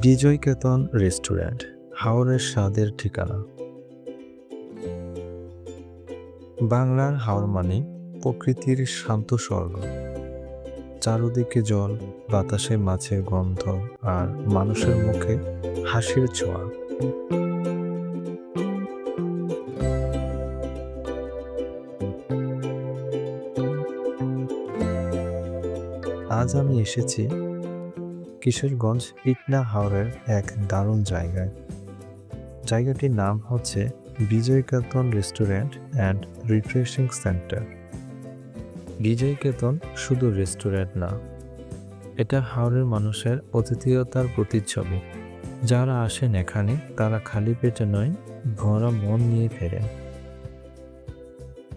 বিজয় Ketan restaurant, হাওরের স্বাদের ঠিকানা। বাংলার হাওর মানে প্রকৃতির শান্ত স্বর্গ। চারদিকে জল বাতাসে মাছের গন্ধ আর মানুষের মুখে হাসির ছোঁয়া। আজ আমি এসেছি কিশোরগঞ্জ ইটনা হাওরের এক দারুণ জায়গায়। জায়গাটির নাম হচ্ছে Bijoy Ketan restaurant and refreshing centre. Bijoy Ketan শুধু রেস্টুরেন্ট না, এটা হাওরের মানুষের অতিথিয়তার প্রতিচ্ছবি। যারা আসেন এখানে, তারা খালি পেটে নয়, ভরা মন নিয়ে ফেরেন।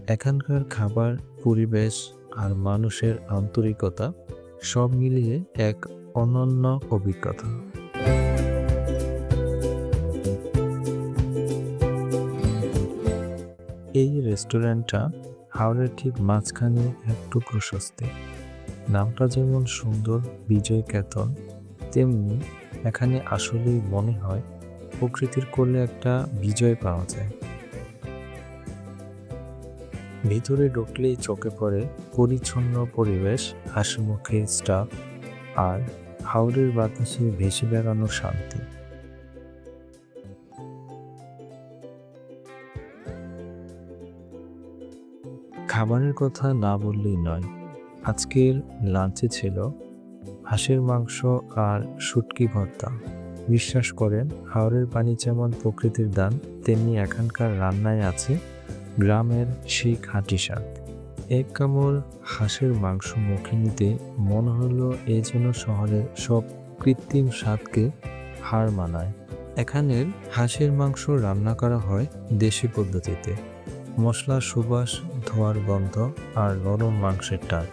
এখানকার খাবার, পরিবেশ আর মানুষের আন্তরিকতা সব মিলিয়ে এক অনন্য অভিজ্ঞতা। এই রেস্টুরেন্টটা হাওড়ের ঠিক মাঝখানে এক টুকরো স্বস্তি। নামটা যেমন সুন্দর বিজয় কেতন তেমনি এখানে আসলেই মনে হয় প্রকৃতির কোলে একটা বিজয় পাওয়া যায়। ভিতরে ঢুকলেই চোখে পড়ে পরিচ্ছন্ন পরিবেশ, হাসিমুখে স্টাফ আর হাওড়ের বাতাসে ভেসে বেড়ানোর শান্তি। খাবারের কথা না বললেই নয়। আজকের লাঞ্চে ছিল হাঁসের মাংস আর শুটকি ভর্তা। বিশ্বাস করেন হাওড়ের পানি যেমন প্রকৃতির দান, তেমনি এখানকার রান্নায় আছে গ্রামের সেই খাঁটি স্বাদ। এক কামড় হাঁসের মাংস মুখে নিতে মনে হলো এ যেন শহরের সব কৃত্রিম স্বাদকে হার মানায়। এখানের হাঁসের মাংস রান্না করা হয় দেশি পদ্ধতিতে। মশলার সুবাস, ধোয়ার গন্ধ আর নরম মাংসের টান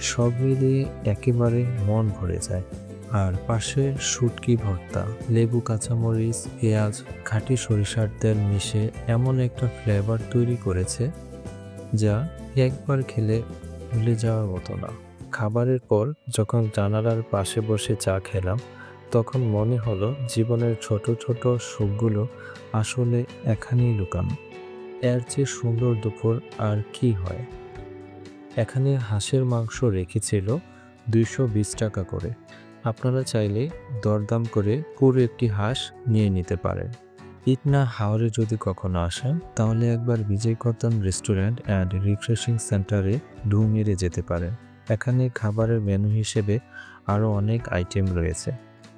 সব মিলিয়ে একেবারে মন ভরে যায়। আর পাশে শুটকি ভর্তা, লেবু, কাঁচামরিচ, পেঁয়াজ, খাঁটি সরিষার তেল মিশে এমন একটা ফ্লেভার তৈরি করেছে যা একবার খেলে ভুলে যাওয়ার মতো না। খাবারের পর যখন জানালার পাশে বসে চা খেলাম, তখন মনে হলো জীবনের ছোট ছোট সুখগুলো আসলে এখানেই লুকানো। এর চেয়ে সুন্দর দুপুর আর কি হয়? এখানে হাঁসের মাংস রেখেছিল দুইশো বিশ টাকা করে। আপনারা চাইলে দরদাম করে পুরো একটি হাঁস নিয়ে নিতে পারেন। ইটনা হাওরে যদি কখনো আসেন, তাহলে একবার Bijoy Ketan restaurant and refreshing সেন্টারে ঢু মেরে যেতে পারেন। এখানে খাবারের মেনু হিসেবে আরও অনেক আইটেম রয়েছে।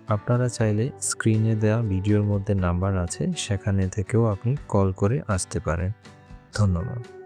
আপনারা চাইলে স্ক্রিনে দেওয়া ভিডিওর মধ্যে নাম্বার আছে, সেখানে থেকেও আপনি কল করে আসতে পারেন। ধন্যবাদ।